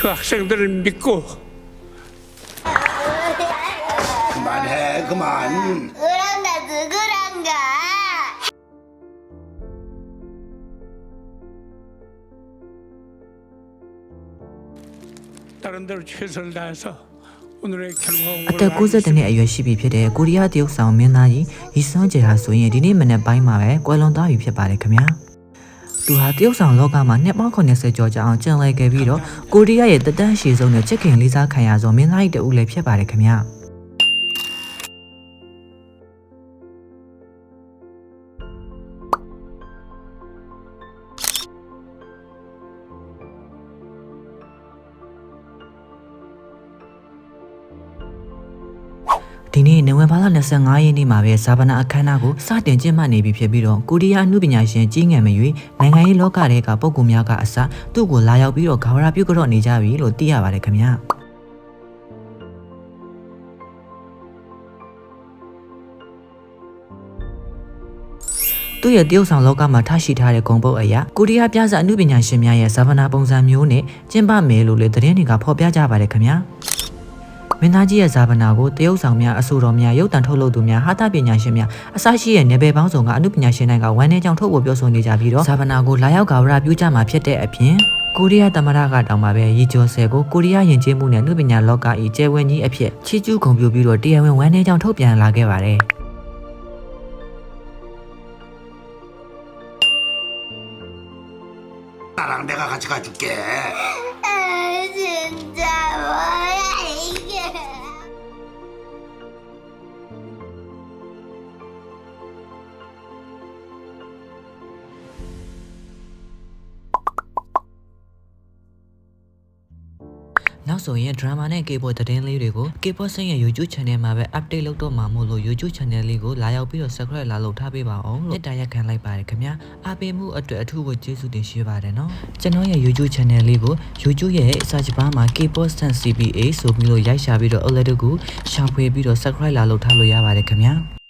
그 학생들을 믿고 그만해 그만 으란가 누구란가 다른 데로 최선을 다해서 오늘의 အ 결과물을 သက်60နှစ်အရွယ်ရှိပြီဖြစ်တဲ့ကိုရီးယားတရုတ်ဆောင်မင်းသားကြီးရီစွန်ဂျေဟာဆိုရင်ဒီနေ့မနေ့ပိုင်းမှာပဲကွယ်လွန်သွားပြီဖြစ်ပါတယ်ခင်ဗျာ သူဟာတရုတ်ဆောင်လောကမှာနှစ်ပေါင်း80ကျော်ကြာအောင်ကျန်လည်ခဲ့ပြီးတော့ကိုရီးယားရဲ့တတန်းရှည်ဆုံးနဲ့ချစ်ခင်လေးစားခံရဆုံးမင်းသားကြီးတဦးလည်းဖြစ်ပါတယ်ခင်ဗျာ ဒီနေ့နိုဝင်ဘာလ25ရက်နေ့မှာပဲဇာဗနာအခမ်းအနားကိုစတင်ကျင်းပနေပြီဖြစ်ပြီးတော့ကိုရီးယားအမှုပညာရှင်ကြီးငယ်မရွေနိုင်ငံရေးလောကတွေကပုံကူများကအစသူ့ကိုလာရောက်ပြီးတော့ဂါဝရပြုကြတော့နေကြပြီလို့သိရပါတယ်ခင်ဗျာသူ့ရဲ့တရုတ်ဆောင်လောကမှာထားရှိထားတဲ့ဂုံပုတ်အရာကိုရီးယားပြဇာအမှုပညာရှင်များရဲ့ဇာဗနာပုံစံမျိုးနဲ့ကျင်းပမယ်လို့လည်းသတင်းတွေကဖော်ပြကြပါတယ်ခင်ဗျာ မင်းသားကြီးရဲ့ဇာဗနာကိုတရုတ်ဆောင်များအဆိုတော်များရုပ်တံထုတ်လုပ်သူများဟာတာပညာရှင်များအစရှိရဲ့နယ်ပယ်ပေါင်းစုံကအမှုပညာရှင်တွေကဝမ်းနည်းကြောင်ထုတ်ဖို့ပြောဆိုနေကြပြီးတော့ဇာဗနာကိုလာရောက်ဂါဝရပြုကြမှာဖြစ်တဲ့အပြင်ကိုရီးယားသမ္မတကတောင်မှပဲရီဂျော်ဆယ်ကိုကိုရီးယားယဉ်ကျေးမှုနဲ့အမှုပညာလောကဤကျယ်ဝန်းကြီးအဖြစ်ချီးကျူးဂုဏ်ပြုပြီးတော့တရားဝင်ဝမ်းနည်းကြောင်ထုတ်ပြန်လာခဲ့ပါတယ် 나랑 내가 같이 가줄게 နောက်ဆိုရင် drama နဲ့ K-pop သတင်းလေးတွေကို K-pop ဆင်းရဲ့ YouTube channel မှာပဲ update လုပ်တော့မှာမို့လို့ YouTube channel လေးကိုလာရောက်ပြီးတော့ subscribe လာလုပ်ထားပေးပါအောင်လို့တက်ရက်ခံလိုက်ပါတယ်ခင်ဗျာအားပေးမှုအတွက်အထူးကိုကျေးဇူးတင်ရှိပါတယ်နော်ကျွန်တော်ရဲ့ YouTube channel လေးကို YouTube ရဲ့ search bar မှာ K-pop Stan CPA ဆိုပြီးလို့ရိုက်ရှာပြီးတော့ alert ကိုရှာဖွေပြီးတော့ subscribe လာလုပ်ထားလို့ရပါတယ်ခင်ဗျာ